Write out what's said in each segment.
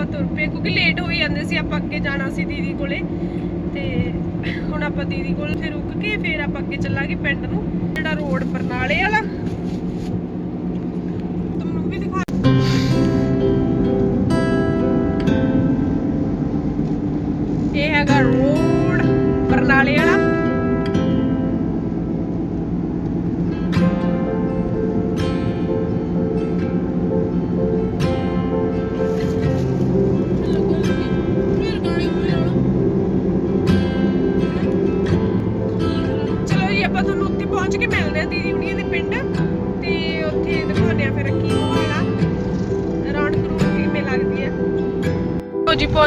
ਆਪਾਂ ਤੁਰ ਪਏ, ਕਿਉਂਕਿ ਲੇਟ ਹੋਈ ਜਾਂਦੇ ਸੀ, ਆਪਾਂ ਅੱਗੇ ਜਾਣਾ ਸੀ ਦੀਦੀ ਕੋਲੇ। ਤੇ ਹੁਣ ਆਪਾਂ ਦੀਦੀ ਕੋਲ ਫਿਰ ਰੁਕ ਕੇ ਫਿਰ ਆਪਾਂ ਅੱਗੇ ਚੱਲਾਂਗੇ ਪਿੰਡ ਨੂੰ, ਜਿਹੜਾ ਰੋਡ ਬਰਨਾਲੇ ਵਾਲਾ।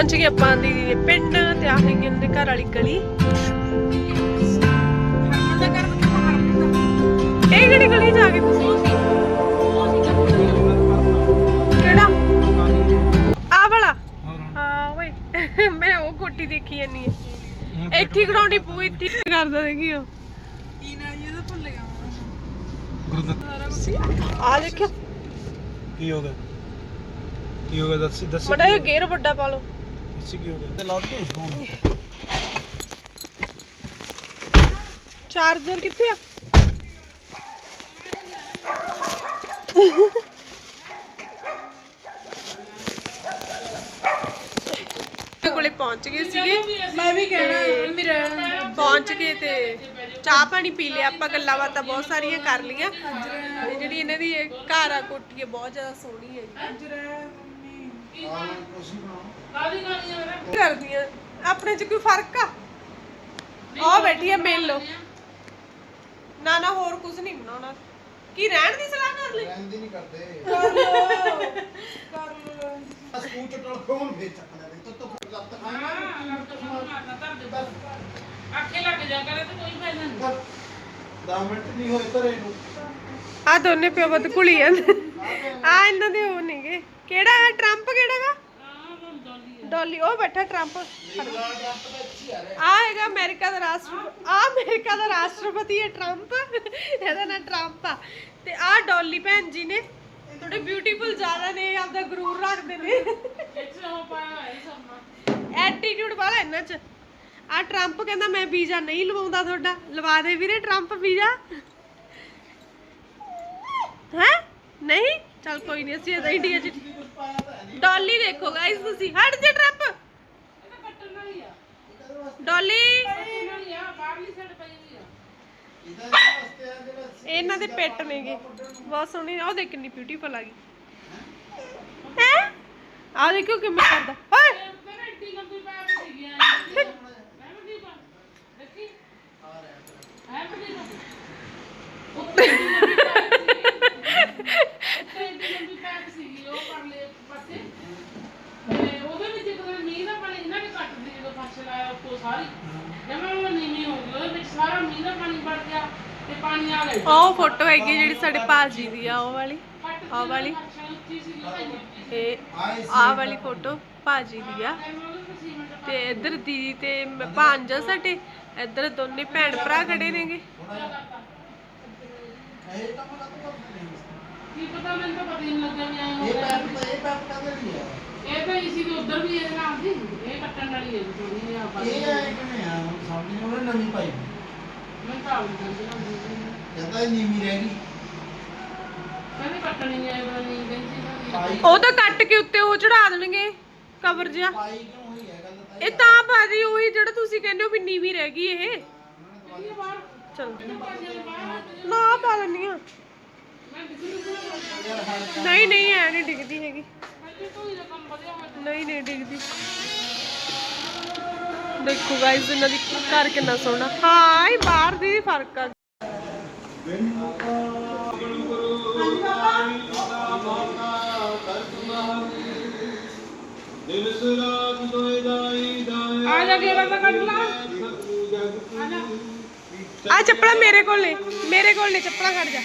ਪਹੁੰਚ ਗਏ ਆਪਾਂ ਦੇ ਪਿੰਡ ਤੇ ਆ ਹੈਗੀ ਉਹਨਾਂ ਦੇ ਘਰ ਵਾਲੀ ਗਲੀ। ਇਹ ਕਿਹੜੀ ਗਲੀ ਜਾ ਕੇ ਤੁਸੀਂ? ਕਿਹੜਾ? ਆ ਵਾਲਾ? ਹਾਂ ਓਏ ਮੈਂ ਉਹ ਕੋਟੀ ਦੇਖੀ ਜਾਨੀ ਹੈ ਇੱਥੇ ਗਰਾਉਂਡੀ ਪੂ ਇੱਥੇ ਕਰਦਾ ਦੇਖੀ ਉਹ। ਆ ਦੇਖਿਓ। ਕੀ ਹੋ ਗਿਆ? ਕੀ ਹੋ ਗਿਆ? ਦੱਸ ਦੱਸ ਬੜਾ ਜਿਹਾ ਗੇਰ ਵੱਡਾ ਪਾ ਲਓ। ਚਾਰਜਰ ਕਿੱਥੇ ਆ? ਮੇਰੇ ਕੋਲੇ ਪਹੁੰਚ ਗਏ ਸੀਗੇ ਮੈਂ ਵੀ ਕਹਿਣਾ ਮੇਰਾ ਪਹੁੰਚ ਗਏ ਤੇ ਚਾਹ ਪਾਣੀ ਪੀ ਲਿਆ। ਆਪਾਂ ਗੱਲਾਂ ਬਾਤਾਂ ਬਹੁਤ ਸਾਰੀਆਂ ਕਰ ਲੀਆਂ ਤੇ ਜਿਹੜੀ ਇਹਨਾਂ ਦੀ ਇਹ ਘਰ ਆ ਕੋਠੀ ਹੈ ਬਹੁਤ ਜ਼ਿਆਦਾ ਸੋਹਣੀ ਹੈ ਜੀ ਕੀ ਕਰਦੀਆਂ ਆਪਣੇ ਚ ਕੋਈ ਫ਼ਰਕ ਆ? ਆ ਬੈਠੀ ਆ ਮਿਲ ਲਓ। ਨਾ ਨਾ ਹੋਰ ਕੁਝ ਨਹੀਂ ਬਣਾਉਣਾ। ਕੀ ਰਹਿਣ ਦੀ ਸਲਾਹ ਕਰ ਲਈ? ਰਹਿੰਦੀ ਨਹੀਂ ਕਰਦੇ। ਕਰ ਲੋ ਕਰ ਲੋ ਸਕੂਲ ਚ ਟਲ ਫੋਨ ਵੇਚ ਚੱਕਣਾ ਤੇ ਤੋ ਤੋ ਲੱਤ ਅੱਖੇ ਲੱਗ ਜਾ ਕਰੇ ਤੇ ਕੋਈ ਫਾਇਦਾ ਨਹੀਂ। 10 ਮਿੰਟ ਨਹੀਂ ਹੋਏ ਧਰੇ ਨੂੰ। ਆ ਦੋਨੇ ਪਿਓ ਪੁੱਤ ਘੁਲੀ ਜਾਂਦੇ। ਆ ਇਹਨਾਂ ਦੇ ਉਹ ਕਿਹੜਾ ਹੈ? ਟਰੰਪ ਕਿਹੜਾ ਗਾ? ਡੋਲੀ, ਉਹ ਬੈਠਾ ਟਰੰਪ। ਆ ਹੈਗਾ ਅਮਰੀਕਾ ਦਾ ਰਾਸ਼ਟਰ ਆ ਅਮਰੀਕਾ ਦਾ ਰਾਸ਼ਟਰਪਤੀ ਹੈ ਟਰੰਪ। ਇਹਦਾ ਨਾਂ ਟਰੰਪ ਆ। ਤੇ ਆ ਡੋਲੀ ਭੈਣ ਜੀ ਨੇ। ਥੋੜੇ ਬਿਊਟੀਫੁਲ ਜ਼ਿਆਦਾ ਨੇ, ਆਪਦਾ ਗਰੂਰ ਰੱਖਦੇ ਨੇ। ਐਟੀਟਿਊਡ ਵਾਲਾ ਇਹਨਾਂ ਚ। ਆ ਟਰੰਪ ਕਹਿੰਦਾ, ਮੈਂ ਵੀਜ਼ਾ ਨਹੀਂ ਲਵਾਉਂਦਾ ਤੁਹਾਡਾ। ਲਵਾ ਦੇ ਵੀਰੇ ਟਰੰਪ ਵੀਜ਼ਾ। ਹੈ? ਨਹੀਂ? ਚਲ ਕੋਈ ਨਹੀਂ, ਅਸੀਂ ਇਹਦਾ ਇੰਡੀਆ ਚ ਡੋਲੀ ਦੇਖੋ ਗਾਇਸ ਤੁਸੀਂ, ਹਟ ਜੇ ਟਰੰਪ ਕੱਟਣ ਇਹਨਾਂ ਦੇ ਪੈਟ ਨੇਗੇ। ਬਹੁਤ ਸੋਹਣੀ ਉਹ ਦੇਖ ਕਿੰਨੀ ਬਿਊਟੀਫੁਲ ਆ ਗਈ। ਹੈ? ਆ ਦੇਖੋ ਕਿਵੇਂ ਕਰਦਾ। ਓਏ ਮੇਰੇ ਐਡੀ ਗੰਦੀ ਪੈਰ ਸੀਗੀ ਆ ਮੈਂ ਵੀ ਪਾ ਦੇਖੀ ਹੈ ਬੜੀ ਉੱਤੇ ਐਡੀ ਲੰਬੀ ਪੈਰ ਸੀਗੀ ਉਹ ਪਰਲੇ ਪਾਸੇ ਤੇ ਉਹਦੇ ਵਿੱਚ ਜਦੋਂ ਮੀਂਹ ਦਾ ਪਾਣੀ ਇਹਨਾਂ ਨੇ ਕੱਟ ਦਿੱਤੀ ਜਦੋਂ ਫਸਲ ਆਇਆ ਉੱਤੋਂ ਸਾਰੀ ਜਮਾਂ ਉਹ ਨੀਵੀਂ ਹੋ ਗਈ ਉਹਦੇ ਵਿੱਚ ਸਾਰਾ ਮੀਂਹ ਦਾ ਪਾਣੀ ਵੜ ਗਿਆ ਤੇ ਪਾਣੀ ਆ ਗਿਆ ਉਹ ਫੋਟੋ ਹੈਗੀ ਜਿਹੜੀ ਸਾਡੇ ਭਾਜੀ ਦੀ ਆ ਉਹ ਵਾਲੀ ਆਹ ਵਾਲੀ। ਤੇ ਆਹ ਵਾਲੀ ਫੋਟੋ ਭਾਜੀ ਦੀ ਆ। ਤੇ ਇੱਧਰ ਦੀਦੀ ਤੇ ਭਾਂਜਾ ਸਾਡੇ ਇੱਧਰ ਦੋਨੇ ਭੈਣ ਭਰਾ ਖੜੇ ਨੇਗੇ। ਕੀ ਪਤਾ ਮੈਨੂੰ ਤਾਂ ਪਤਾ ਹੀ ਨਹੀਂ ਲੱਗਿਆ ਵੀ ਐਂ ਹੋ ਇਹ ਪੈਪ ਤਾਂ ਇਹ ਪੈਪ ਕਾਦੇ ਲਈ ਆ ਇਹ ਤਾਂ ਇਸੀ ਦੇ ਉਧਰ ਵੀ ਇਹਦੇ ਨਾਲ ਸੀ ਇਹ ਕੱਟਣ ਵਾਲੀ ਹੈ ਥੋੜੀ ਜਿਹੀ ਆਪਾਂ ਇਹ ਕਿਵੇਂ ਆ? ਸਾਹਮਣੇ ਉਹਨੇ ਨਵੀਂ ਪਾਈ। ਮੈਂ ਤਾਂ ਆਉਂ ਜਾਂਦੀ ਨਾ ਕਹਿੰਦਾ ਇਹ ਨੀਵੀਂ ਰਹਿ ਗਈ। ਪਾਈ ਉਹ ਤਾਂ ਕੱਟ ਕੇ ਉੱਤੇ ਉਹ ਚੜਾ ਦੇਣਗੇ ਕਵਰ ਜਿਹਾ। ਪਾਈ ਕਿਉਂ ਹੋਈ ਹੈ ਗੱਲ ਤਾਂ ਇਹ ਤਾਂ ਭਾਜੀ ਉਹੀ ਜਿਹੜਾ ਤੁਸੀਂ ਕਹਿੰਦੇ ਹੋ ਵੀ ਨੀਵੀਂ ਰਹਿ ਗਈ ਇਹ। ਚਲ। ਨਾ ਪਾ ਲੈਣੀ ਆ ਨਹੀਂ ਨਹੀਂ ਐ ਨਹੀਂ ਡਿੱਗਦੀ ਹੈਗੀ। ਨਹੀਂ ਨਹੀਂ ਡਿੱਗਦੀ। ਦੇਖੋ ਗਾਇਸ ਇਹਨਾਂ ਦੀ ਘਰ ਕਿੰਨਾ ਸੋਹਣਾ। ਹਾਂ ਇਹ ਬਾਹਰ ਦੀ ਫ਼ਰਕ ਆ ਆ ਜਾ ਗੇੜਾ ਤਾਂ ਕੱਢ ਲਾ। ਆ ਚੱਪਲਾਂ ਮੇਰੇ ਕੋਲ ਨੇ, ਮੇਰੇ ਕੋਲ ਨੇ, ਚੱਪਲਾਂ ਖੜ ਜਾ।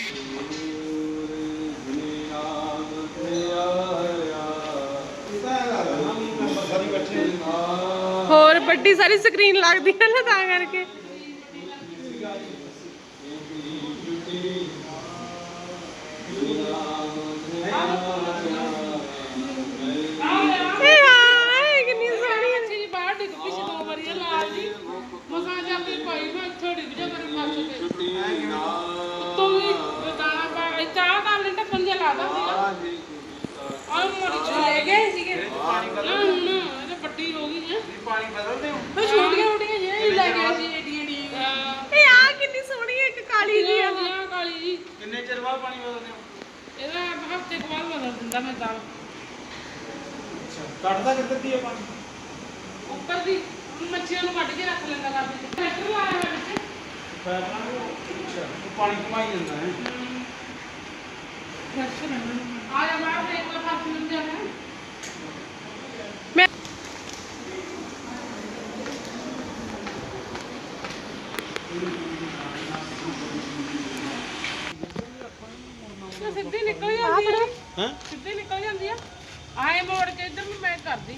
ਹੋਰ ਵੱਡੀ ਸਾਰੀ ਸਕਰੀਨ ਲੱਗਦੀ ਹੈ ਨਾ ਤਾਂ ਕਰਕੇ ਇਹ ਹਾਂ ਪਾਣੀ ਨਾ ਹੁਣ ਇਹ ਤਾਂ ਪੱਟੀ ਹੋ ਗਈ ਹੈ ਪਾਣੀ ਬਦਲਦੇ ਹੋ ਉਹ ਛੋਟੀਆਂ ਛੋਟੀਆਂ ਜਿਹੜੀਆਂ ਲੈ ਕੇ ਸੀ ਏਡੀ ਏਡੀ ਇਹ ਆ ਕਿੰਨੀ ਸੋਹਣੀ ਹੈ ਇੱਕ ਕਾਲੀ ਜੀ ਆ ਆ ਕਾਲੀ ਜੀ ਕਿੰਨੇ ਚਿਰ ਬਾਅਦ ਪਾਣੀ ਬਦਲਦੇ ਹੋ? ਇਹਦਾ ਹਫ਼ਤੇ ਕੁ ਬਾਅਦ ਬਦਲ ਦਿੰਦਾ ਮੈਂ ਤਾਂ ਕੱਢਦਾ ਕਿੱਧਰ ਦੀ ਆ ਪਾਣੀ? ਉੱਪਰ ਦੀ ਹੁਣ ਮੱਛੀਆਂ ਨੂੰ ਕੱਢ ਕੇ ਰੱਖ ਲੈਂਦਾ ਕਰਦੇ ਟਰੈਕਟਰ ਲਾਇਆ ਹੋਇਆ ਵਿੱਚ। ਅੱਛਾ ਉਹ ਪਾਣੀ ਘੁਮਾਈ ਜਾਂਦਾ ਹੈ। ਆ ਜਾ ਬਾਹਰ ਦੇਖ ਲੈ ਫਸ ਨੂੰ। ਜਾਣਾ ਮੈਂ ਤੇ ਸਿੱਧੀ ਨਿਕਲ ਜਾਂਦੀ ਹੈ? ਸਿੱਧੀ ਨਿਕਲ ਜਾਂਦੀ ਆ। ਆਏ ਮੋੜ ਕੇ ਇੱਧਰ ਨੂੰ ਮੈਂ ਕਰਦੀ।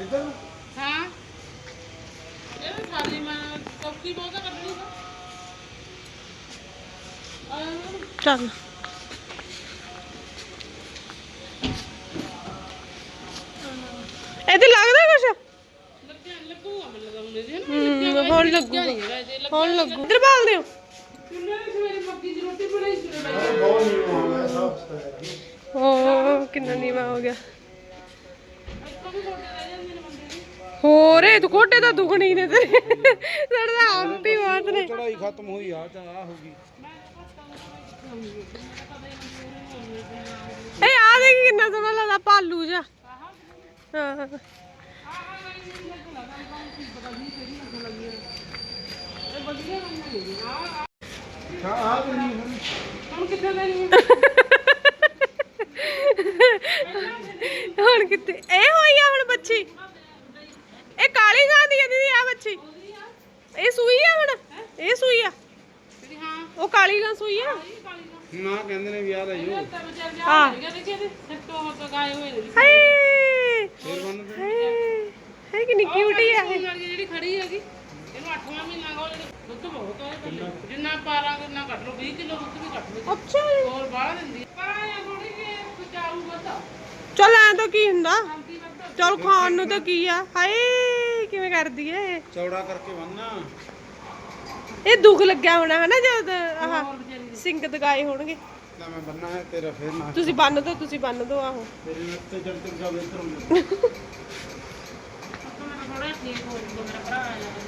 ਇੱਧਰ ਹਾਂ। ਇਹ ਖਾਲੀ ਮੈਂ ਕੋਕੀ ਬਹੁਤ ਕੱਢਣੀ ਆ ਚੱਲ। ਇਹਦੇ ਲੱਗਦਾ ਕੁਛ? ਲੱਗੂਗਾ ਮੈਨੂੰ ਲੱਗਦਾ ਹੁਣ ਲੱਗੂਗਾ। ਹੁਣ ਲੱਗੂ। ਇੱਧਰ ਬਾਲ ਦਿਓ। ਨੇ ਦੀ ਰੋਟੀ ਬਣਾਈ ਸੀ ਮੈਂ? ਬਹੁਤ ਸਭ ਓ ਕਿੰਨਾ ਨੀਵਾ ਹੋ ਗਿਆ। ਦੀ। ਹੋਰ ਇਹ ਕੋਟੇ ਤਾਂ ਦੁਗਣੀ ਨੇ ਤੇਰੇ। ਸਾਡੇ ਤਾਂ ਹੀ ਬਹੁਤ ਨੇ। ਚੜਾਈ ਖਤਮ ਹੋਈ ਆ ਤਾਂ ਆ ਹੋ ਗਈ। ਇਹ ਆ ਦੇਖ ਕਿੰਨਾ ਸੋਹਣਾ ਲੱਗਦਾ ਭਾਲੂ ਜਾ ਹਾਂ। ਇਹ ਵਧੀਆ ਆ ਹਾਂ ਨਹੀਂ ਹੁਣ। ਹੁਣ ਕਿੱਥੇ ਲੈਣੀ ਹੁਣ ਕਿੱਥੇ? ਇਹ ਹੋਈ ਆ ਹੁਣ ਬੱਚੀ। ਇਹ ਕਾਲੀ ਗਾਂ ਦੀ ਆ ਦੀਦੀ ਆ ਬੱਚੀ। ਇਹ ਸੂਈ ਆ ਹੁਣ? ਇਹ ਸੂਈ ਆ? ਹਾਂ। ਉਹ ਕਾਲੀ ਗਾਂ ਸੂਈ ਆ? ਨਾ ਕਹਿੰਦੇ ਨੇ ਵੀ ਆ ਲੈ ਜੋ ਤਾਂ ਵਿਚਾਰ ਜਾ ਆ ਗਿਆ ਦੇਖੇ ਤੇ ਸੱਤੋਂ ਹੋ ਗਾਏ ਹੋਏ ਨੇ ਹਾਏ ਫੇਰ ਬੰਨ ਦੇ ਹਾਏ ਹੈ ਕਿੰਨੀ ਕਿਊਟ ਹੀ ਆ ਇਹ ਸੂਈ ਵਾਲੀ ਜਿਹੜੀ ਖੜੀ ਹੈਗੀ ਇਹਨੂੰ 8ਵਾਂ ਮਹੀਨਾ ਹੋ ਦੁੱਧ ਬਹੁਤ ਹੈ ਇਹਦੇ ਕੋਲ। ਜਿੰਨਾ ਪਾਰਾਂਗੇ ਉਹਨਾਂ ਕੱਢ ਲਓ 20 ਕਿਲੋ ਦੁੱਧ ਵੀ ਕੱਢ ਲਓ ਅੱਛਾ ਜੀ। ਹੋਰ ਬਾਹਰ ਦਿੰਦੀ ਪਾਇਆ ਥੋੜੀ ਜਿਹੀ ਬਚਾਊ ਵਧਾ ਚੱਲ ਐ ਤਾਂ ਕੀ ਹੁੰਦਾ? ਚੱਲ ਖਾਣ ਨੂੰ ਤਾਂ ਕੀ ਆ? ਹਾਏ ਕਿਵੇਂ ਕਰਦੀ ਏ ਇਹ? ਚੌੜਾ ਕਰਕੇ ਬੰਨਣਾ ਇਹ ਦੁੱਖ ਲੱਗਿਆ ਹੋਣਾ ਹਨਾ ਜਦ ਆਹ ਸਿੰਘ ਦਗਾਏ ਹੋਣਗੇ। ਲੈ ਮੈਂ ਬੰਨਾ ਹੈ ਤੇਰਾ ਫੇਰ ਨਾ ਤੁਸੀਂ ਬੰਨ ਦੋ ਤੁਸੀਂ ਬੰਨ ਦੋ ਆਹੋ। ਤੇਰੇ ਨਾਲ ਤੇ ਜਦ ਤੱਕ ਜਾਵੇ ਇੱਧਰ ਨੂੰ ਆਪਾਂ ਮੇਰਾ ਥੋੜਾ ਠੀਕ ਹੋ ਜੂਗਾ ਮੇਰਾ ਭਰਾ ਆ ਜਾਣਾ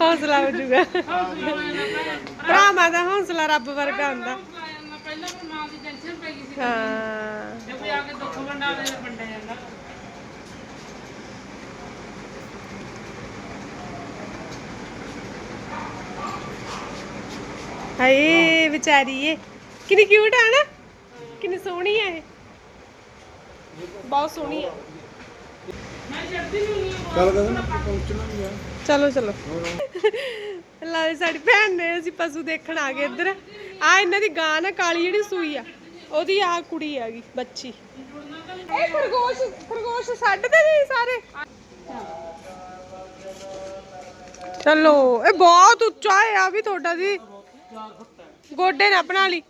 ਹੌਸਲਾ ਹੋ ਜਾਊਗਾ। ਭਰਾਵਾਂ ਦਾ ਹੌਸਲਾ ਰੱਬ ਵਰਗਾ ਹੁੰਦਾ। ਪਹਿਲਾਂ ਤਾਂ ਮਾਂ ਦੀ ਟੈਨਸ਼ਨ ਪੈ ਗਈ ਸੀ। ਹਾਂ। ਹਾਏ ਵਿਚਾਰੀ ਏ। ਕਿੰਨੀ ਕਿਊਟ ਆ ਨਾ। ਕਿੰਨੀ ਸੋਹਣੀ ਆ ਇਹ। ਬਹੁਤ ਸੋਹਣੀ ਆ। ਨਹੀਂ ਚੱਲ ਕਹਿੰਦਾ ਪਹੁੰਚਣਾ ਵੀ ਆ। ਚਲੋ ਚਲੋ। ਲਾ ਸਾਡੀ ਭੈਣ ਨੇ ਅਸੀਂ ਪਸ਼ੂ ਦੇਖਣ ਆ ਗਏ ਇੱਧਰ। ਆ ਇਹਨਾਂ ਦੀ ਗਾਂ ਨਾ ਕਾਲੀ ਜਿਹੜੀ ਸੂਈ ਆ। ਉਹਦੀ ਆ ਕੁੜੀ ਆ ਗਈ ਬੱਚੀ। ਇਹ ਖਰਗੋਸ਼ ਖਰਗੋਸ਼ ਛੱਡਦੇ ਨੇ ਸਾਰੇ। ਚਲੋ, ਇਹ ਬਹੁਤ ਉੱਚਾ ਹੈ, ਆ ਵੀ ਤੁਹਾਡਾ ਜੀ। ਗੋਡੇ ਨਾ ਬਣਾ ਲਈ।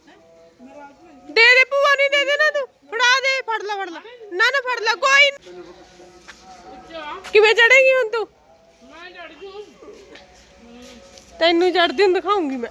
ਦੇ ਦੇ ਭੂਆ, ਨਹੀਂ ਦੇ ਦੇ ਨਾ ਤੂੰ। ਫੜਾ ਦੇ, ਫੜ ਲੈ ਫੜ ਲੈ। ਨਾ ਨਾ, ਫੜ ਲੈ, ਕੋਈ ਕਿਵੇਂ ਚੜੇਗੀ ਹੁਣ ਤੂੰ? ਮੈਂ ਚੜ ਜੂ ਤੈਨੂੰ ਚੜਦੀ ਨੂੰ ਦਿਖਾਉਂਗੀ। ਮੈਂ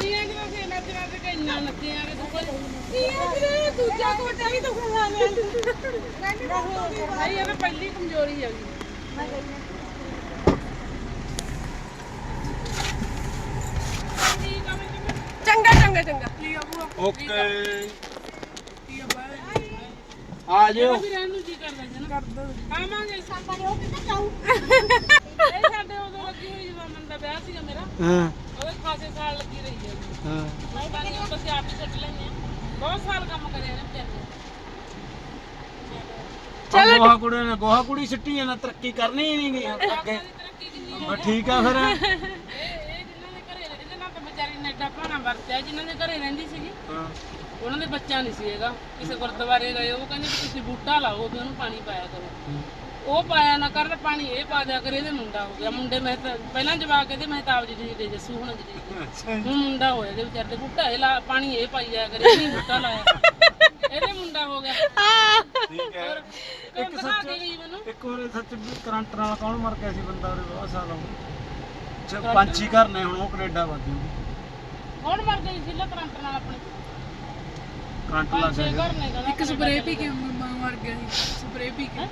ਤੀਆਂ ਇੰਨਾ ਕਿ ਦੂਜਾ ਕੋਟਾ ਵੀ ਤਾਂ ਖਾ ਲਿਆ ਪਹਿਲੀ ਕਮਜ਼ੋਰੀ ਚੰਗਾ ਚੰਗਾ ਚੰਗਾ। ਓਕੇ। ਆ? ਜਿਓ। ਵੀ ਰਹਿਣ ਨੂੰ। ਜੀ ਆਵਾਂਗੇ। ਸਾਡਾ ਉਹ ਕਿੱਥੇ ਜਾਊ। ਇਹ ਸਾਡੇ ਉਦੋਂ ਲੱਗੀ ਹੋਈ ਜਦੋਂ ਮਨ ਦਾ ਵਿਆਹ ਸੀਗਾ ਮੇਰਾ। ਹਾਂ। ਉਹਦੇ ਖਾਸੇ ਸਾਲ ਲੱਗੀ ਰਹੀ ਹੈ ਹਾਂ। ਲੋਕਾਂ ਨੇ ਉਹ ਅਸੀਂ ਆਪ ਹੀ ਸੁੱਟ ਲੈਂਦੇ ਆ ਬਹੁਤ ਸਾਲ ਕੰਮ ਕਰਿਆ ਨੇ। ਵਿਚਾਰੇ ਚਲੋ ਗੋਹਾ ਕੁੜੀ ਨੇ ਗੋਹਾ ਕੁੜੀ ਸਿੱਟੀ ਹੈ ਨਾ ਤਰੱਕੀ ਕਰਨੀ ਹੀ ਨਹੀਂ ਗਈ ਅੱਗੇ। ਤਰੱਕੀ ਕਿੰਨੀ ਬਸ ਠੀਕ ਆ ਫਿਰ। ਇਹ ਇਹ ਚਾਹੇ ਜਿਨ੍ਹਾਂ ਦੇ ਘਰੇ ਰਹਿੰਦੀ ਸੀਗੀ ਹਾਂ। ਉਹਨਾਂ ਦੇ ਬੱਚਾ ਨਹੀਂ ਸੀ ਹੈਗਾ। ਕਿਸੇ ਗੁਰਦੁਆਰੇ ਗਏ ਉਹ ਕਹਿੰਦੇ ਵੀ ਤੁਸੀਂ ਬੂਟਾ ਲਾਓ ਵੀ ਉਹਨੂੰ ਪਾਣੀ ਪਾਇਆ ਕਰੋ। ਉਹ ਪਾਇਆ ਨਾ ਕਰ ਪਾਣੀ ਇਹ ਪਾ ਦਿਆ ਕਰ ਇਹਦੇ ਮੁੰਡਾ ਹੋ ਗਿਆ। ਮੁੰਡੇ ਮੈਂ ਤਾਂ ਪਹਿਲਾਂ ਜਵਾਕ ਇਹਦੇ ਮਹਿਤਾਬ ਜੀ ਦੇ ਜੱਸੂ ਹੁਣ ਜੀ ਹੁਣ ਮੁੰਡਾ ਹੋਇਆ ਇਹਦੇ ਵਿਚਾਰੇ ਦੇ ਬੂਟਾ ਇਹ ਲਾ ਪਾਣੀ ਇਹ ਪਾਈ ਜਾਇਆ ਕਰੇ ਇਹ ਨਹੀਂ ਬੂਟਾ ਲਾਇਆ। ਇਹਦੇ ਮੁੰਡਾ ਹੋ ਗਿਆ। ਠੀਕ ਹੈ। ਇੱਕ ਕੇ ਮੈਨੂੰ। ਇੱਕ ਹੋਰ ਸੱਚ ਵੀ ਕਰੰਟ ਨਾਲ ਕੌਣ ਮਰ ਗਿਆ ਸੀ ਬੰਦਾ ਉਹਦੇ ਬਹੁਤ ਸਾਲ ਹੋ ਗਏ ਪੰਛੀ ਘਰ ਨੇ ਹੁਣ ਉਹ ਕੈਨੇਡਾ ਵਾਦੀ ਹੁਣ ਮਰ ਗਈ ਸੀ ਲਾ ਕਰੰਟ ਨਾਲ ਆਪਣੇ? ਕਰੰਟ ਲੱਗ ਗਿਆ। ਇੱਕ ਸਪਰੇ ਪੀ ਕੇ ਮਰ ਗਿਆ ਸੀ। ਸਪਰੇ ਪੀ ਕੇ।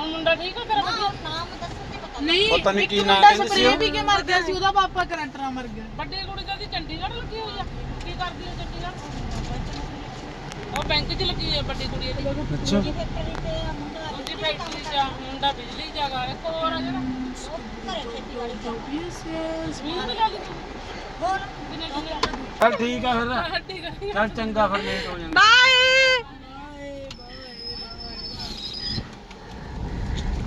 ਹੁਣ ਮੁੰਡਾ ਠੀਕ ਆ ਤੇਰਾ ਵਧੀਆ ਨਹੀਂ ਪਤਾ ਨਹੀਂ ਕੀ ਨਾਂ ਕਹਿੰਦੇ ਸੀ ਉਹ? ਪੀ ਕੇ ਮਰ ਗਿਆ ਸੀ ਉਹਦਾ ਪਾਪਾ ਕਰੰਟ ਨਾਲ ਮਰ ਗਿਆ। ਵੱਡੀ ਕੁੜੀ ਤਾਂ ਉਹਦੀ ਚੰਡੀਗੜ੍ਹ ਲੱਗੀ ਹੋਈ ਆ। ਕੀ ਕਰਦੀ ਹੈ ਚੰਡੀਗੜ੍ਹ? ਉਹ ਬੈਂਕ 'ਚ ਲੱਗੀ ਹੈ ਵੱਡੀ ਕੁੜੀ ਇਹਦੀ। ਅੱਛਾ। ਦੂਜੀ ਫੈਕਟਰੀ 'ਚ ਆ, ਮੁੰਡਾ ਬਿਜਲੀ 'ਚ ਹੈਗਾ ਇੱਕ ਹੋਰ ਆ ਜਿਹੜਾ। ਤੇ ਚੱਲ ਠੀਕ ਆ ਫਿਰ। ਚੱਲ ਚੰਗਾ ਫਿਰ ਲੇਟ ਹੋ ਜਾਂਦਾ ਬਾਏ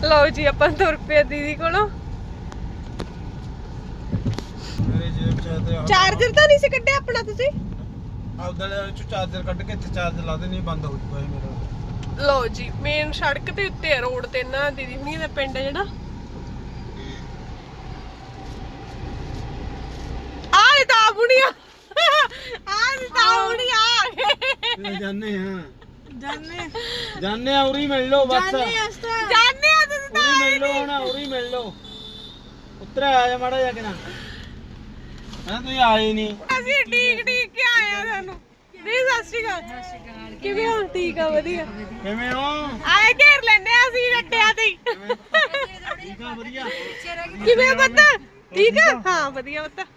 ਲਓ ਜੀ ਆਪਾਂ ਤੁਰ ਪਏ ਦੀਦੀ ਕੋਲੋਂ। ਮੇਰੇ ਜੇਬ ਚ ਤੇ ਚਾਰਜਰ ਤਾਂ ਨਹੀਂ ਸੀ ਕੱਢਿਆ ਆਪਣਾ ਤੁਸੀਂ? ਆਪਦੇ ਚ ਚਾਰਜਰ ਕੱਢ ਕੇ ਇੱਥੇ ਚਾਰਜਰ ਲਾ ਦੇ ਨਹੀਂ ਬੰਦ ਹੋ ਜੂਗਾ ਇਹ ਮੇਰਾ। ਲਓ ਜੀ ਮੇਨ ਸੜਕ ਦੇ ਉੱਤੇ ਰੋਡ ਤੇ ਨਾ ਦੀਦੀ ਹੁਣੀ ਦਾ ਪਿੰਡ ਹੈ ਜਿਹੜਾ। ਆਹ ਤਾਂ ਬੁਣੀਆ। ਆਹ ਤਾਂ ਬੁਣੀਆ। ਇਹ ਜਾਣੇ ਹਾਂ ਜਾਣੇ। ਜਾਣੇ ਆ ਉਰੀ ਮਿਲ ਲਓ ਬਸ। ਜਾਣੇ ਆ ਉਰੀ ਮਿਲ ਲਓ ਹੁਣ ਉਰੀ ਮਿਲ। ਲਓ ਉੱਤਰ ਆ ਜਾ ਮਾੜਾ ਜਾ ਕੇ ਨਾ। ਹਾਂ ਤੁਸੀਂ ਆਏ ਨਹੀਂ ਅਸੀਂ ਠੀਕ ਠੀਕ ਕੇ ਆਏ ਆ ਤੁਹਾਨੂੰ ਦੀ ਸਤਿ ਸ਼੍ਰੀ ਅਕਾਲ। ਕਿਵੇਂ ਹੋ? ਠੀਕ ਆ ਵਧੀਆ। ਕਿਵੇਂ ਹੋ? ਆਏ ਘੇਰ ਲੈਨੇ ਆ ਅਸੀਂ ਰੱਟਿਆਂ ਤੇ ਹੀ। ਠੀਕ ਆ ਵਧੀਆ। ਕਿਵੇਂ ਬੱਤ ਠੀਕ ਆ? ਹਾਂ ਵਧੀਆ ਬੱਤ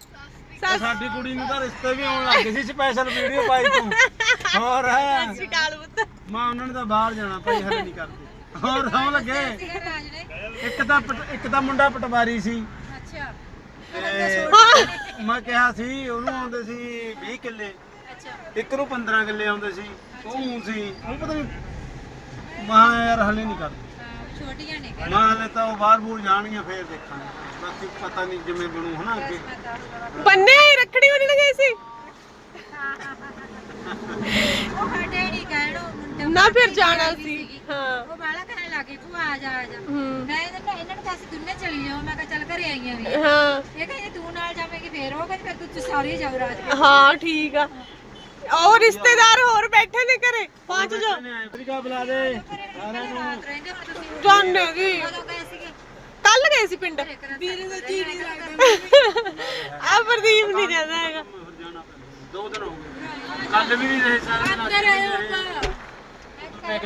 ਸਤਿ ਸਾਡੀ ਕੁੜੀ ਨੂੰ ਤਾਂ ਰਿਸ਼ਤੇ ਵੀ ਆਉਣ ਲੱਗ ਗਏ ਸੀ ਸਪੈਸ਼ਲ ਵੀਡੀਓ ਪਾਈ ਤੂੰ। ਹੋਰ। ਹੈ ਸ਼੍ਰੀ ਅਕਾਲ ਬੱਤ ਮੈਂ ਉਹਨਾਂ ਨੇ ਤਾਂ ਬਾਹਰ ਜਾਣਾ ਭਾਈ ਹਲੇ ਨਹੀਂ ਕਰਦੇ। ਹੋਰ ਆਉਣ ਲੱਗੇ। ਇੱਕ ਤਾਂ ਪਟ- ਇੱਕ ਤਾਂ ਮੁੰਡਾ ਪਟਵਾਰੀ ਸੀ। ਅੱਛਾ। ਤੇ ਮੈਂ ਕਿਹਾ ਸੀ ਉਹਨੂੰ ਆਉਂਦੇ ਸੀ 20 ਕਿੱਲੇ। ਇੱਕ ਨੂੰ 15 ਕਿੱਲੇ ਆਉਂਦੇ ਸੀ ਉਹ ਊਂ ਸੀ। ਉਹ ਪਤਾ ਨਹੀਂ ਮਾਂ ਯਾਰ ਹਲੇ ਨਹੀਂ ਕਰਦੇ। ਛੋਟੀਆਂ ਨੇ ਮਾਂ ਹਲੇ ਤਾਂ ਉਹ ਬਾਹਰ ਬੂਰ ਜਾਣਗੀਆਂ ਫੇਰ ਦੇਖਾਂਗੇ। ਬਾਕੀ ਪਤਾ ਨਹੀਂ ਜਿਵੇਂ ਬਣੂ ਹਨਾ ਅੱਗੇ। ਬੰਨੇ ਹੀ ਰੱਖੜੀ ਬੰਨਣ ਗਏ ਸੀ। ਉਹ ਸਾਡੇ ਨਹੀਂ ਕਹਿਣੋ ਮੁੰਡੇ ਨਾ ਫਿਰ ਜਾਣਾ ਸੀ। ਹਾਂ। ਉਹ ਬਾਲਾ ਕਹਿਣ ਲੱਗੇ ਭੂਆ ਆ ਜਾ ਆ ਜਾ। ਹੂੰ। ਮੈਂ ਇਹਨਾਂ ਨੂੰ ਇਹਨਾਂ ਨੂੰ ਦੱਸ ਦੁੰਨੇ ਚਲੀ ਜਾਓ। ਮੈਂ ਕਿਹਾ ਚੱਲ ਘਰੇ ਆਈਆਂ ਵੀ। ਹਾਂ। ਇਹ ਕਹਿੰਦੇ ਤੂੰ ਨਾਲ ਜਾਵੇਂਗੀ ਫੇਰ ਉਹ ਕਹਿੰਦੀ ਫਿਰ ਤੂੰ ਸਾਰੇ ਜਾਓ ਰਾਤ ਕੇ ਹਾਂ ਠੀਕ ਆ। ਉਹ ਰਿਸ਼ਤੇਦਾਰ ਹੋਰ ਬੈਠੇ ਨੇ ਘਰੇ। ਪਹੁੰਚ ਜਾ ਅਫਰੀਕਾ ਬੁਲਾ ਦੇ ਸਾਰਿਆਂ ਨੂੰ ਰਾਤ ਰਹਿੰਦੇ ਹੁਣ ਤੁਸੀਂ ਜਾਣੇ ਜੀ ਕਦੋਂ ਗਏ ਸੀਗੇ ਕੱਲ ਗਏ। ਸੀ ਜੀ ਕੱਲ ਵੀ ਨਹੀਂ ਰਹੇ ਸਾਰੇ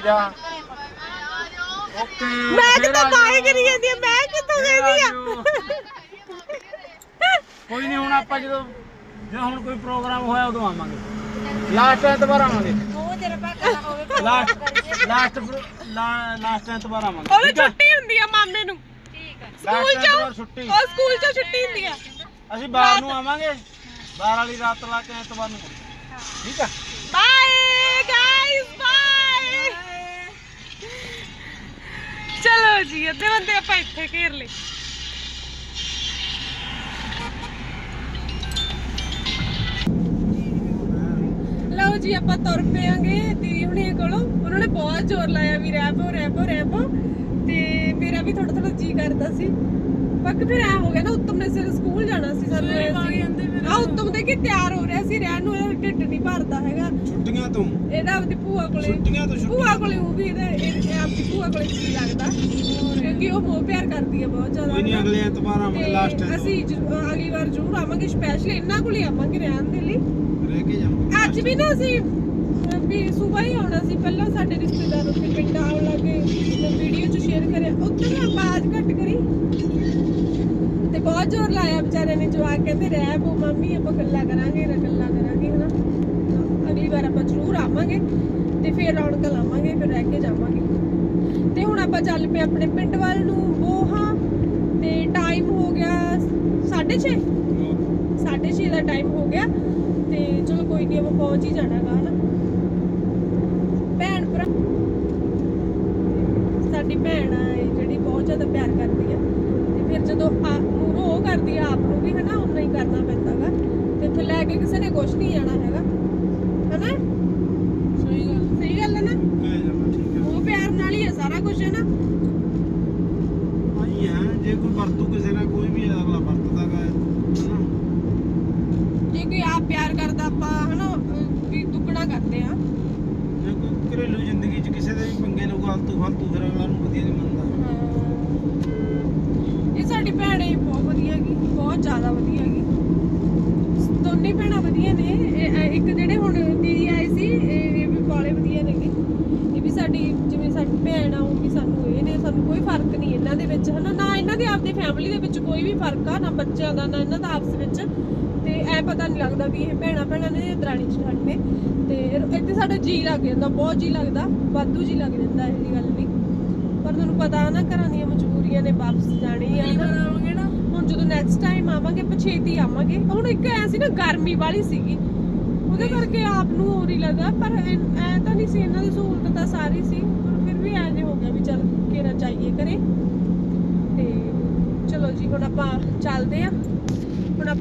ਜਾ। ਓਕੇ ਮੈਂ ਕਿਤੇ ਕਰੀ ਜਾਂਦੀ ਆ? ਮੈਂ ਕਿੱਥੋਂ। ਕੋਈ ਨਹੀਂ ਹੁਣ ਆਪਾਂ ਜਦੋਂ ਜਦੋਂ ਹੁਣ ਕੋਈ ਪ੍ਰੋਗਰਾਮ ਹੋਇਆ ਉਦੋਂ ਆਵਾਂਗੇ। ਲਾਸਟ ਐਤਵਾਰ ਆਵਾਂਗੇ। ਉਹ ਤੇਰਾ ਪਾਕਾ ਹੋਵੇ ਲਾਸਟ ਲਾਸਟ ਲਾਸਟ ਐਤਵਾਰ ਆਵਾਂਗੇ। ਉਹਨੂੰ ਠੀਕ ਹੈ ਛੁੱਟੀ ਹੁੰਦੀ ਆ ਮਾਮੇ ਨੂੰ। ਠੀਕ ਹੈ ਸਕੂਲ ਚੋਂ ਛੁੱਟੀ। ਉਹ ਸਕੂਲ ਚੋਂ ਛੁੱਟੀ ਹੁੰਦੀ ਆ। ਅਸੀਂ ਬਾਹਰ ਨੂੰ ਆਵਾਂਗੇ। ਬਾਹਰ ਵਾਲੀ ਰਾਤ ਲਾ ਕੇ ਐਤਵਾਰ ਨੂੰ। ਠੀਕ ਆ। ਬਾਏ ਗਾਇਸ ਬਾਏ ਚਲੋ ਜੀ, ਅੱਧੇ ਬੰਦੇ ਆਪਾਂ ਇੱਥੇ ਘੇਰ ਲਏ। ਲਓ ਜੀ, ਆਪਾਂ ਤੁਰ ਪਿਆਂਗੇ ਦੀਦੀ ਹੁਣੀ ਕੋਲੋਂ। ਉਹਨਾਂ ਨੇ ਬਹੁਤ ਜ਼ੋਰ ਲਾਇਆ ਵੀ ਰੈਪੋ ਰੈਪੋ ਰੈਪੋ ਤੇ ਮੇਰਾ ਵੀ ਥੋੜਾ ਥੋੜਾ ਜੀ ਕਰਦਾ ਸੀ। ਪੱਕ ਫਿਰ ਐ ਹੋ ਗਿਆ ਨਾ ਉੱਤਮ ਨੇ ਸਿਰ ਸਕੂਲ ਜਾਣਾ ਸੀ ਸਾਨੂੰ ਐ ਸੀ। ਆ ਉੱਤਮ ਦੇ ਕਿ ਤਿਆਰ ਹੋ ਰਿਹਾ ਸੀ ਰਹਿਣ ਨੂੰ ਇਹਦਾ ਢਿੱਡ ਨਹੀਂ ਭਰਦਾ ਹੈਗਾ। ਛੁੱਟੀਆਂ ਤੋਂ। ਇਹਦਾ ਆਪਦੀ ਭੂਆ ਕੋਲੇ ਛੁੱਟੀਆਂ ਤੋਂ ਭੂਆ ਕੋਲੇ ਉਹ ਵੀ ਇਹਦਾ ਇਹ ਆਪਦੀ ਭੂਆ ਕੋਲੇ ਜੀ ਲੱਗਦਾ। ਕਿਉਂਕਿ ਉਹ ਬਹੁਤ ਪਿਆਰ ਕਰਦੀ ਹੈ ਬਹੁਤ ਜ਼ਿਆਦਾ। ਕੋਈ ਨਹੀਂ ਹਨਾ। ਅਗਲੇ ਐਤਵਾਰ ਆਵਾਂਗੇ ਤੇ ਲਾਸਟ ਅਸੀਂ ਜ਼ਰੂਰ- ਅਗਲੀ ਵਾਰ ਜ਼ਰੂਰ ਆਵਾਂਗੇ ਸਪੈਸ਼ਲ ਇਹਨਾਂ ਕੋਲ ਹੀ ਆਵਾਂਗੇ ਰਹਿਣ ਦੇ ਲਈ। ਰਹਿ ਕੇ ਜਾਵਾਂਗੇ। ਅੱਜ ਵੀ ਨਾ ਅਸੀਂ ਅਹ, ਵੀ ਸਵੇਰ ਹੀ ਆਉਣਾ ਸੀ ਪਹਿਲਾਂ ਸਾਡੇ ਰਿਸ਼ਤੇਦਾਰ ਉੱਥੇ ਪਿੰਡ ਆਉਣ ਲੱਗੇ ਵੀਡੀਓ ਚ ਸ਼ੇਅਰ ਕਰਿਆ ਉੱਥੇ ਨਾ ਆਵਾਜ਼ ਘੱਟ ਕਰੀ ਤੇ ਬਹੁਤ ਜ਼ੋਰ ਲਾਇਆ ਵਿਚਾਰੇ ਨੇ ਜਵਾਕ ਕਹਿੰਦੇ ਰਹਿ ਪੋ ਮੰਮੀ, ਆਪਾਂ ਗੱਲਾਂ ਕਰਾਂਗੇ ਗੱਲਾਂ ਕਰਾਂਗੇ, ਹਨਾ? ਅਗਲੀ ਵਾਰ ਆਪਾਂ ਜ਼ਰੂਰ ਆਵਾਂਗੇ ਤੇ ਫਿਰ ਰੌਣਕ ਲਾਵਾਂਗੇ, ਫਿਰ ਰਹਿ ਕੇ ਜਾਵਾਂਗੇ। ਤੇ ਹੁਣ ਆਪਾਂ ਚੱਲ ਪਏ ਆਪਣੇ ਪਿੰਡ ਵੱਲ ਨੂੰ, ਬੋਹਾ। ਤੇ ਟਾਈਮ ਹੋ ਗਿਆ 6:30 ਸਾਢੇ ਛੇ ਦਾ ਟਾਈਮ ਹੋ ਗਿਆ। ਤੇ ਚਲੋ ਕੋਈ ਨਹੀਂ ਆਪਾਂ ਪਹੁੰਚ ਹੀ ਜਾਣਾਗਾ, ਹਨਾ? ਭੈਣ ਭਰਾ ਸਾਡੀ ਭੈਣ ਆ ਇਹ ਜਿਹੜੀ ਬਹੁਤ ਜ਼ਿਆਦਾ ਪਿਆਰ ਕਰਦੀ ਆ ਤੇ ਫਿਰ ਜਦੋਂ ਆ ਮੂਰੋਂ ਉਹ ਕਰਦੀ ਆ ਆਪ ਨੂੰ ਵੀ ਹਨਾ ਉਨਾ ਹੀ ਕਰਨਾ ਪੈਂਦਾਗਾ ਤੇ ਉੱਥੇ ਲੈ ਕੇ ਕਿਸੇ ਨੇ ਕੁਝ ਨਹੀਂ ਜਾਣਾ ਹੈਗਾ। ਹਨਾ? ਸਹੀ ਗੱਲ। ਸਹੀ ਗੱਲ ਹੈ ਨਾ? ਠੀਕ ਹੈ। ਉਹ ਪਿਆਰ ਨਾਲ ਹੀ ਹੈ ਸਾਰਾ ਕੁਝ ਹੈ ਨਾ। ਆਈ ਹੈ। ਜੇ ਕੋਈ ਵਰਤੂ ਕਿਸੇ ਨਾਲ ਕੋਈ ਵੀ ਅਗਲਾ ਵਰਤਦਾ ਗਾ ਹਨਾ। ਜੇ ਕੋਈ ਆਪ ਪਿਆਰ ਕਰਦਾ ਆਪਾਂ ਹਨਾ ਅਹ ਵੀ ਦੁੱਗਣਾ ਕਰਦੇ ਆ ਜੇ ਕੋਈ ਘਰੇਲੂ ਜ਼ਿੰਦਗੀ 'ਚ ਕਿਸੇ ਦੇ ਵੀ ਪੰਗੇ ਲਊਗਾ ਆਲਤੂ ਫਾਲਤੂ ਫਿਰ ਅਗਲਾ ਨੂੰ ਵਧੀਆ ਨਹੀਂ ਮੰਨਦਾ ਇਹ ਸਾਡੀ ਭੈਣ ਹੈ ਬਹੁਤ ਵਧੀਆ ਹੈਗੀ ਬਹੁਤ ਜ਼ਿਆਦਾ ਵਧੀਆ ਹੈਗੀ ਦੋਨੇ ਭੈਣਾਂ ਵਧੀਆ ਨੇ ਇਹ- ਇਹ ਇੱਕ ਜਿਹੜੇ ਹੁਣ ਦੀਦੀ ਆਏ ਸੀ ਇਹ ਇਹ ਵੀ ਬਾਲੇ ਵਧੀਆ ਨੇਗੇ ਇਹ ਵੀ ਸਾਡੀ ਜਿਵੇਂ ਸਾਡੀ ਭੈਣ ਆ ਉਹ ਵੀ ਸਾਨੂੰ ਇਹ ਨੇ ਸਾਨੂੰ ਕੋਈ ਫ਼ਰਕ ਨਹੀਂ ਇਹਨਾਂ ਦੇ ਵਿੱਚ ਹਨਾ ਨਾ ਇਹਨਾਂ ਦੀ ਆਪਦੀ ਫੈਮਿਲੀ ਦੇ ਵਿੱਚ ਕੋਈ ਵੀ ਫ਼ਰਕ ਆ ਨਾ ਬੱਚਿਆਂ ਦਾ ਨਾ ਇਹਨਾਂ ਦਾ ਆਪਸ ਵਿੱਚ। ਤੇ ਐ ਪਤਾ ਨਹੀਂ ਲੱਗਦਾ ਵੀ ਇਹ ਭੈਣਾਂ ਭੈਣਾਂ ਨੇ ਦਰਾਣੀ ਜਠਾਣੀ ਨੇ। ਤੇ ਇੱਥੇ ਸਾਡਾ ਜੀ ਲੱਗ ਜਾਂਦਾ ਬਹੁਤ ਜੀ ਲੱਗਦਾ ਵਾਧੂ ਜੀ ਲੱਗ ਜਾਂਦਾ ਇਹ ਜੀ ਗੱਲ ਨਹੀਂ ਪਰ ਤੁਹਾਨੂੰ ਪਤਾ ਨਾ ਘਰਾਂ ਦੀਆਂ ਮਜਬੂਰੀਆਂ ਨੇ ਵਾਪਸ ਜਾਣੀ ਆ ਨਾ। ਆਵਾਂਗੇ ਨਾ। ਹੁਣ ਜਦੋਂ ਨੈਕਸਟ ਟਾਈਮ ਆਵਾਂਗੇ ਪਛੇਤੀ ਆਵਾਂਗੇ। ਹੁਣ ਇੱਕ ਐ ਸੀ ਨਾ ਗਰਮੀ ਵਾਲੀ ਸੀਗੀ। ਉਹਦੇ ਕਰਕੇ ਆਪ ਨੂੰ ਹੋਰ ਹੀ ਲੱਗਾ ਪਰ ਐ ਤਾਂ ਨਹੀਂ ਸੀ ਇਹਨਾਂ ਦੀ ਸਹੂਲਤ ਤਾਂ ਸਾਰੀ ਸੀ। ਪਰ ਫਿਰ ਵੀ ਐ ਜੇ ਹੋ ਗਿਆ ਵੀ ਚੱਲ ਕਿਹੜਾ ਚਾਹੀਏ ਕਰੇ ਚਲੋ ਜੀ ਹੁਣ ਆਪਾਂ ਚੱਲਦੇ ਆ ਹੁਣ ਆਪਾਂ